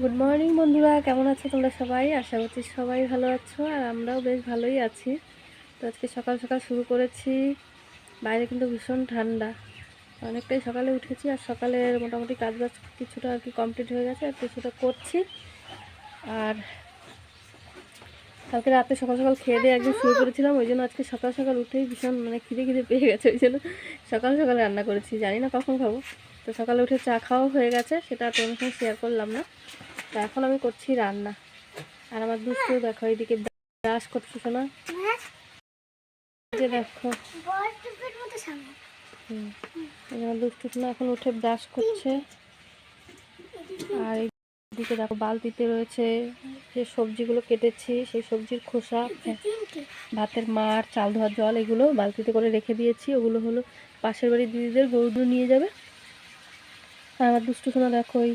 Good morning বন্ধুরা। কেমন আছো তোমরা সবাই? আশা করছি সবাই ভালো আছো, আর আমরাও বেশ ভালোই আছি। তো আজকে সকাল সকাল শুরু করেছি। বাইরে কিন্তু ভীষণ ঠান্ডা। অনেকটাই সকালে উঠেছি, আর সকালের মোটামুটি কাজ বাজ কিছুটা আর কি কমপ্লিট হয়ে গেছে, আর কিছুটা করছি। আর কালকে রাতে সকাল সকাল খেয়ে দিয়ে একদম শুরু করেছিলাম ওই জন্য আজকে সকাল সকাল উঠেই ভীষণ মানে খিদে খিদে পেয়ে গেছে, ওই জন্য সকাল সকাল রান্না করেছি। জানি না কখন খাব। তো সকালে উঠে চা খাওয়া হয়ে গেছে, সেটা তোমার সঙ্গে শেয়ার করলাম না। তো এখন আমি করছি রান্না। আর আমার দুষ্টু দেখো এইদিকে ব্রাশ এই যে দেখো। আমার দুষ্টু শোনা এখন উঠে ব্রাশ করছে। আর এইদিকে দেখো, বালতিতে রয়েছে যে সবজিগুলো কেটেছি, সেই সবজির খোসা ভাতের মার, চাল ধোয়ার জল, এগুলো বালতিতে করে রেখে দিয়েছি। ওগুলো হলো পাশের বাড়ির দিদিদের গরুগুলো নিয়ে যাবে। আর আমার দুষ্টু শোনা দেখো ওই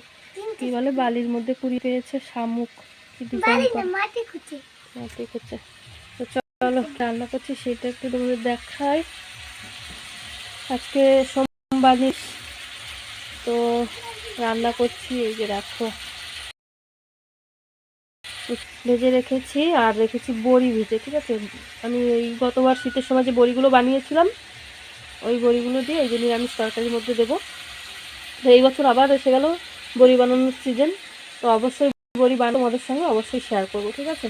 কি বলে বালির মধ্যে কুড়ি পেয়েছে শামুক মাটি তো চলো রান্না করছি সেটা একটু তোমাদের দেখাই। আজকে সোমবার তো রান্না করছি এই যে দেখো। ভেজে রেখেছি আর রেখেছি বড়ি ভেজে ঠিক আছে? আমি এই গতবার শীতের সময় যে বড়িগুলো বানিয়েছিলাম ওই বড়িগুলো দিয়ে এই যে নিরামিষ তরকারির মধ্যে দেবো। এই বছর আবার এসে গেল বড়ি বানানোর সিজন তো অবশ্যই বড়ি বানানো তোমাদের সঙ্গে, অবশ্যই শেয়ার করব, ঠিক আছে?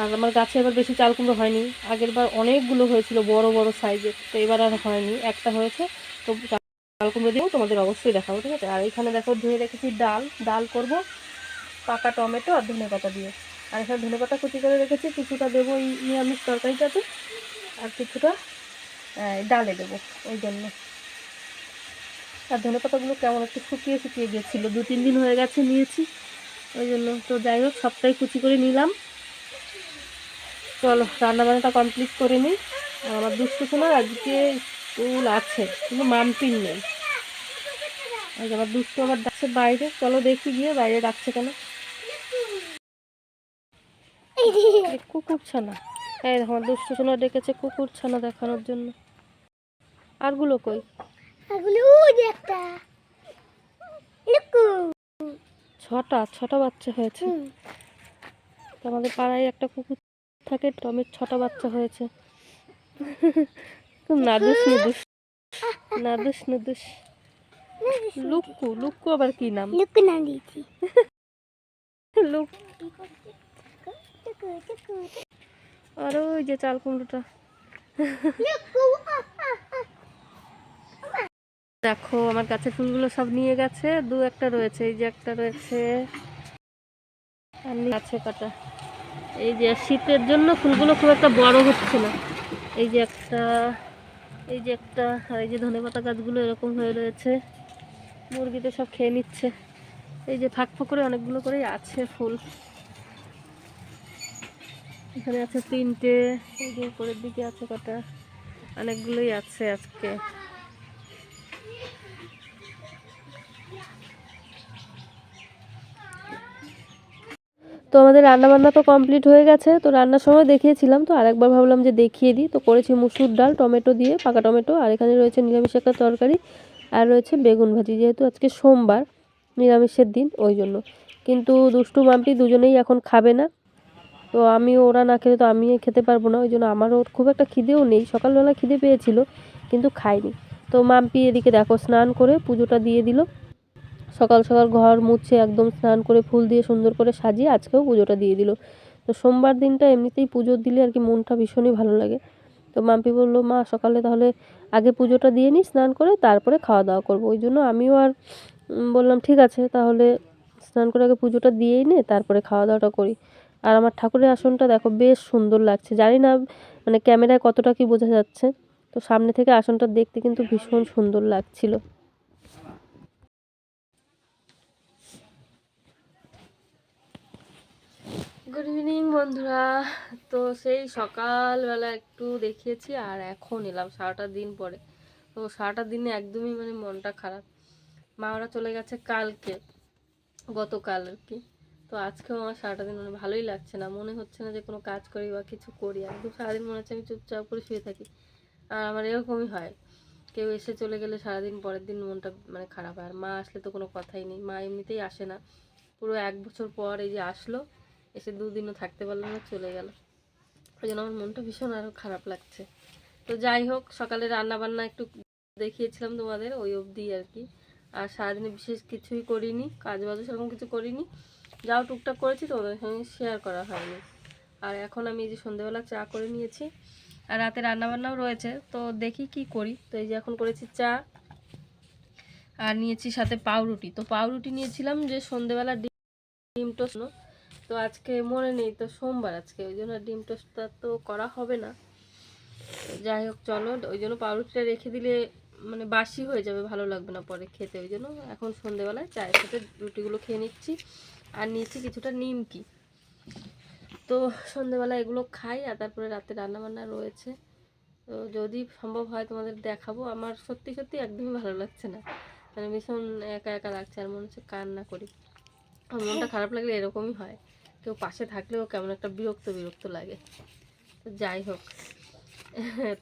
আর আমার গাছে এবার বেশি চাল কুমড়ো হয়নি। আগের বার অনেকগুলো হয়েছিল বড় বড় সাইজের তো এবার আর হয়নি। একটা হয়েছে, তো চাল কুমড়ো দিয়েও তোমাদের অবশ্যই দেখাবো, ঠিক আছে? আর এখানে দেখো ধুয়ে রেখেছি ডাল। ডাল করব, পাকা টমেটো আর ধনে পাতা দিয়ে। আর এখানে ধনে পাতা কুচি করে রেখেছি, কিছুটা দেবো এই নিরামিষ তরকারিটাতে, আর কিছুটা ডালে দেবো, ওই জন্য। আর ধনে পাতাগুলো কেমন একটু শুকিয়ে শুকিয়ে গিয়েছিল দু, তিন দিন হয়ে গেছে নিয়েছি। ওই জন্য তো যাই হোক, সবটাই কুচি করে নিলাম। চলো রান্না বান্নাটা কমপ্লিট করে নিই। আর আমার দুষ্টু শোনার আজকে স্কুল আছে, কিন্তু মামপিন নেই। আর আমার দুষ্টু আবার ডাকছে বাইরে। চলো দেখি গিয়ে বাইরে ডাকছে কেন। কুকুর ছানা। এই আমার দুষ্টু সোনা ডেকেছে কুকুর ছানা দেখানোর জন্য। আরগুলো কই? ছটা ছটা বাচ্চা হয়েছে। আমাদের পাড়ায় একটা কুকুর থাকে টমের ছটা বাচ্চা হয়েছে। নাদুস নুদুস। নাদুস নুদুস। লুক্কু লুক্কু আবার কি নাম? লুক আর ওই যে চাল কুমড়োটা। দেখো, আমার কাছে ফুলগুলো সব নিয়ে গেছে। দু একটা রয়েছে, এই যে একটা রয়েছে। নি- আছে এই যে শীতের জন্য ফুলগুলো খুব একটা বড় হচ্ছে না। এই যে একটা, এই যে একটা এই যে ধনেপাতা গাছগুলো এরকম হয়ে রয়েছে। মুরগিতে সব খেয়ে নিচ্ছে। এই যে ফাঁক ফাঁক করে অনেকগুলো করেই আছে ফুল। এখানে আছে তিনটে, এই যে উপরের দিকে আছে কটা। অনেকগুলোই আছে আজকে। তো আমাদের রান্না বান্না তো কমপ্লিট হয়ে গেছে। তো রান্নার সময় দেখিয়েছিলাম, তো আরেকবার ভাবলাম যে দেখিয়ে দিই। তো করেছি মুসুর ডাল, টমেটো দিয়ে পাকা টমেটো, আর এখানে রয়েছে নিরামিষ একটা তরকারি, আর রয়েছে বেগুন ভাজি, যেহেতু আজকে সোমবার, নিরামিষের দিন, ওই জন্য। কিন্তু দুষ্টু মাম্পি দুজনেই এখন খাবে না। তো আমি ওরা না খেলে তো আমি খেতে পারব না, ওই জন্য আমারও খুব একটা খিদেও নেই। সকালবেলা খিদে পেয়েছিল, কিন্তু খাইনি। তো মাম্পি এদিকে দেখো, স্নান করে পুজোটা দিয়ে দিল। সকাল সকাল ঘর মুছে একদম স্নান করে ফুল দিয়ে সুন্দর করে সাজিয়ে আজকেও পুজোটা দিয়ে দিল। তো সোমবার দিনটা এমনিতেই পুজো দিলে আর কি মনটা ভীষণই ভালো লাগে। তো মাম্পি বলল, মা, সকালে তাহলে আগে পুজোটা দিয়ে নিই স্নান করে, তারপরে খাওয়া দাওয়া করব। ওই জন্য আমিও আর বললাম, ঠিক আছে, তাহলে স্নান করে আগে পুজোটা দিয়েই নে, তারপরে খাওয়া দাওয়াটা করি। আর আমার ঠাকুরের আসনটা দেখো বেশ সুন্দর লাগছে। জানি না মানে ক্যামেরায় কতটা কি বোঝা যাচ্ছে। তো সামনে থেকে আসনটা দেখতে কিন্তু ভীষণ সুন্দর লাগছিল। গুড ইভিনিং বন্ধুরা। তো সেই সকালবেলা একটু দেখিয়েছি আর এখন এলাম সারাটা দিন পরে। তো সারাটা দিনে একদমই মানে মনটা খারাপ। মা ওরা চলে গেছে কালকে, গতকাল আর কি। তো আজকেও আমার সারাটা দিন মানে ভালোই লাগছে না। মনে হচ্ছে না যে কোনো কাজ করি বা কিছু করি। একদম সারাদিন মনে হচ্ছে আমি চুপচাপ করে শুয়ে থাকি। আর আমার এরকমই হয়। কেউ এসে চলে গেলে সারাদিন পরের দিন মনটা মানে খারাপ হয়। আর মা আসলে তো কোনো কথাই নেই। মা এমনিতেই আসে না। পুরো এক বছর পর এই যে আসলো এসে দুদিনও থাকতে পারল না, চলে গেল। ওই জন্য আমার মনটা ভীষণ আরও খারাপ লাগছে। তো যাই হোক, সকালে রান্না বান্না একটু দেখিয়েছিলাম তোমাদের, ওই অবধি আর কি। আর সারাদিনে বিশেষ কিছুই করিনি কাজ বাজও সেরকম কিছু করিনি। যাও টুকটাক করেছি তোমাদের সঙ্গে শেয়ার করা হয়নি। আর এখন আমি এই যে সন্ধেবেলা চা করে নিয়েছি, আর রাতে রান্নাবান্নাও রয়েছে, তো দেখি কি করি। তো এই যে এখন করেছি চা, আর নিয়েছি সাথে পাউরুটি। তো পাউরুটি নিয়েছিলাম যে সন্ধেবেলা ডিম ডিম টোস্ট। তো আজকে মনে নেই, তো সোমবার আজকে, ওই জন্য ডিম টোস্টটা তো করা হবে না। যাই হোক, চলো, ওই জন্য পাউরুটিটা রেখে দিলে মানে বাসি হয়ে যাবে, ভালো লাগবে না পরে খেতে, ওই জন্য এখন সন্ধেবেলায় চায়ের সাথে রুটিগুলো খেয়ে নিচ্ছি। আর নিয়েছি কিছুটা নিমকি। তো সন্ধেবেলা এগুলো খাই, আর তারপরে রাতে রান্নাবান্না রয়েছে। তো যদি সম্ভব হয় তোমাদের দেখাবো, আমার সত্যি সত্যি একদমই ভালো লাগছে না। মানে ভীষণ একা একা লাগছে, আর মনে হচ্ছে কান্না করি। মনটা খারাপ লাগলে এরকমই হয়। কেউ পাশে থাকলেও কেমন একটা বিরক্ত বিরক্ত লাগে। তো যাই হোক,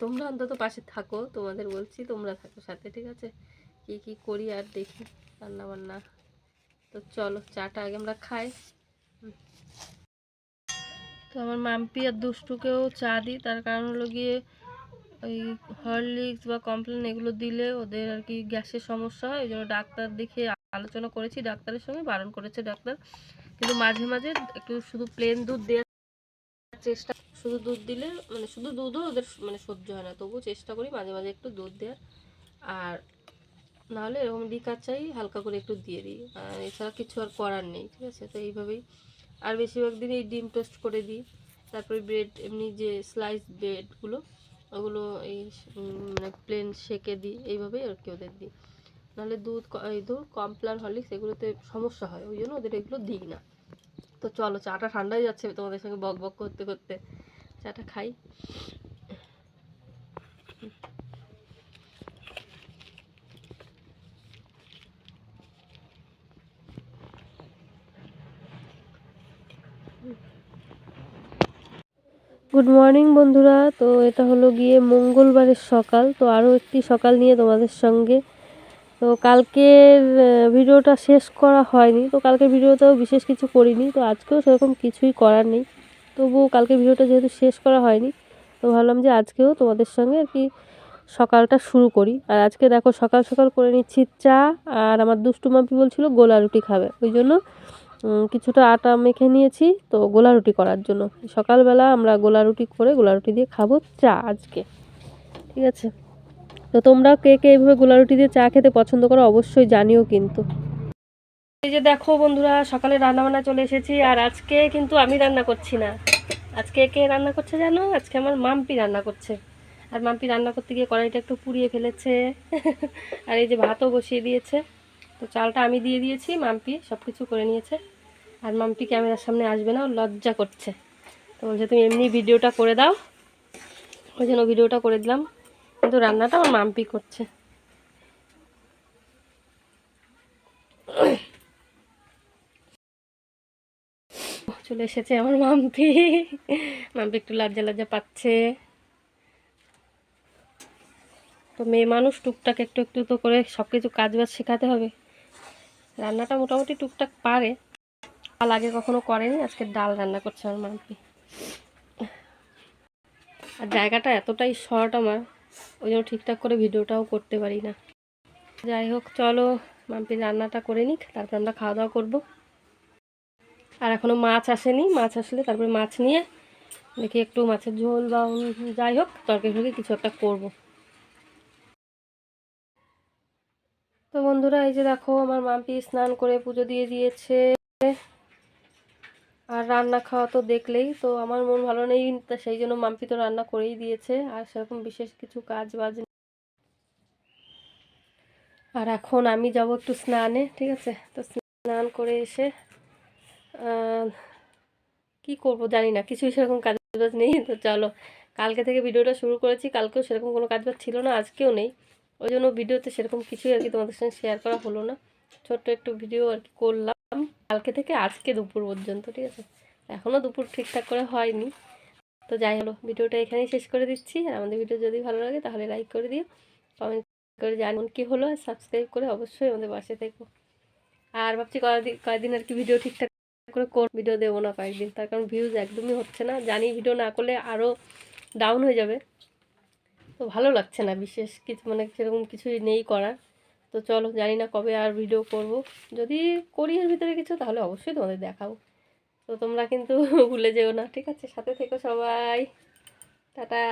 তোমরা অন্তত পাশে থাকো, তোমাদের বলছি তোমরা থাকো সাথে, ঠিক আছে? কি কি করি আর দেখি রান্না বান্না তো চলো, চাটা আগে আমরা খাই। তো আমার মাম্পি আর দুষ্টুকেও চা দিই, তার কারণ হলো গিয়ে ওই হরলিক্স বা কমপ্লেন এগুলো দিলে ওদের আর কি গ্যাসের সমস্যা হয়, ওই জন্য ডাক্তার দেখে আলোচনা করেছি ডাক্তারের সঙ্গে, বারণ করেছে ডাক্তার। কিন্তু মাঝে মাঝে একটু শুধু প্লেন দুধ দেওয়ার চেষ্টা, শুধু দুধ দিলে মানে শুধু দুধও ওদের মানে সহ্য হয় না। তবুও চেষ্টা করি মাঝে মাঝে একটু দুধ দেওয়ার। আর নাহলে এরকম লিকার চাই, হালকা করে একটু দিয়ে দিই। আর এছাড়া কিছু আর করার নেই, ঠিক আছে? তো এইভাবেই। আর বেশিরভাগ দিন এই ডিম টোস্ট করে দিই। তারপরে ব্রেড, এমনি যে স্লাইস ব্রেডগুলো ওগুলো এই মানে প্লেন সেকে দিই। এইভাবেই আর কি ওদের দিই। নাহলে দুধ এই দুধ কমপ্লান হরলিক্স এগুলোতে সমস্যা হয়, ওই জন্য ওদের এগুলো দিই না। তো চলো, চাটা ঠান্ডাই যাচ্ছে তোমাদের সঙ্গে বক বক করতে করতে। চাটা খাই। গুড মর্নিং বন্ধুরা। তো এটা হলো গিয়ে মঙ্গলবারের সকাল। তো আরও একটি সকাল নিয়ে তোমাদের সঙ্গে তো কালকের ভিডিওটা শেষ করা হয়নি। তো কালকে ভিডিওতেও বিশেষ কিছু করিনি। তো আজকেও সেরকম কিছুই করার নেই। তবুও কালকে ভিডিওটা যেহেতু শেষ করা হয়নি, তো ভাবলাম যে আজকেও তোমাদের সঙ্গে আর কি সকালটা শুরু করি। আর আজকে দেখো সকাল সকাল করে নিচ্ছি চা, আর আমার দুষ্টু মাম্পি বলছিল গোলা রুটি খাবে। ওই জন্য কিছুটা আটা মেখে নিয়েছি তো গোলা রুটি করার জন্য। সকালবেলা আমরা গোলা রুটি করে গোলা রুটি দিয়ে খাব চা আজকে। ঠিক আছে? তো তোমরা কে কে এইভাবে গোলা রুটি দিয়ে চা খেতে পছন্দ করো অবশ্যই জানিও কিন্তু। এই যে দেখো বন্ধুরা, সকালে রান্না বান্না চলে এসেছি আর আজকে কিন্তু আমি রান্না করছি না। আজকে কে রান্না করছে জানো? আজকে আমার মাম্পি রান্না করছে। আর মাম্পি রান্না করতে গিয়ে কড়াইটা একটু পুড়িয়ে ফেলেছে। আর এই যে ভাতও বসিয়ে দিয়েছে। তো চালটা আমি দিয়ে দিয়েছি, মাম্পি সব কিছু করে নিয়েছে। আর মাম্পি ক্যামেরার সামনে আসবে না লজ্জা করছে। তো বলছে, তুমি এমনি ভিডিওটা করে দাও। ওই জন্য ভিডিওটা করে দিলাম। কিন্তু রান্নাটা আমার মাম্পি করছে। চলে এসেছে আমার মাম্পি। মাম্পি একটু লজ্জা লজ্জা পাচ্ছে। তো মেয়ে মানুষ টুকটাক একটু একটু তো করে সব কিছু কাজ বাজ শেখাতে হবে। রান্নাটা মোটামুটি টুকটাক পারে। ডাল আগে কখনো করেনি, আজকে ডাল রান্না করছে আমার মাম্পি। আর জায়গাটা এতটাই শর্ট আমার। ওই জন্য ঠিকঠাক করে ভিডিওটাও করতে পারি না। যাই হোক, চলো মাম্পি রান্নাটা করে নিক, তারপর আমরা খাওয়া দাওয়া করব। আর এখনও মাছ আসেনি, মাছ আসলে তারপরে মাছ নিয়ে দেখি একটু মাছের ঝোল বা যাই হোক, তরকারি ফরকারি কিছু একটা করব। তো বন্ধুরা, এই যে দেখো, আমার মাম্পি স্নান করে পুজো দিয়ে দিয়েছে। আর রান্না খাওয়া তো দেখলেই, তো আমার মন ভালো নেই, তা সেই জন্য মাম্পি তো রান্না করেই দিয়েছে, আর সেরকম বিশেষ কিছু কাজ বাজ। আর এখন আমি যাব একটু স্নানে, ঠিক আছে? তো স্নান করে এসে কি করব জানি না, কিছুই সেরকম কাজ বাজ নেই, তো চলো, কালকে থেকে ভিডিওটা শুরু করেছি, কালকেও সেরকম কোনো কাজ বাজ ছিল না, আজকেও নেই। ওই জন্য ভিডিওতে সেরকম কিছুই আর কি তোমাদের সঙ্গে শেয়ার করা হলো না। ছোট্ট একটু ভিডিও আর কি করলাম। কালকে থেকে আজকে দুপুর পর্যন্ত, ঠিক আছে? এখনও দুপুর ঠিকঠাক করে হয়নি। তো যাই হলো, ভিডিওটা এখানেই শেষ করে দিচ্ছি। আর আমাদের ভিডিও যদি ভালো লাগে, তাহলে লাইক করে দিও। কমেন্ট করে জানুন কি হলো, আর সাবস্ক্রাইব করে অবশ্যই আমাদের পাশে থেকো। আর ভাবছি কয়েকদিন কয়েকদিন আর কি ভিডিও ঠিকঠাক করে কোন ভিডিও দেবো না কয়েকদিন। তার কারণ ভিউজ একদমই হচ্ছে না। জানি ভিডিও না করলে আরও ডাউন হয়ে যাবে। তো ভালো লাগছে না বিশেষ কিছু মানে সেরকম কিছুই নেই করার। তো চলো জানি না কবে আর ভিডিও করব। যদি করি এর ভিতরে কিছু, তাহলে অবশ্যই তোমাদের দেখাবো। তো তোমরা কিন্তু ভুলে যেও না। ঠিক আছে, সাথে থেকো সবাই। টাটা।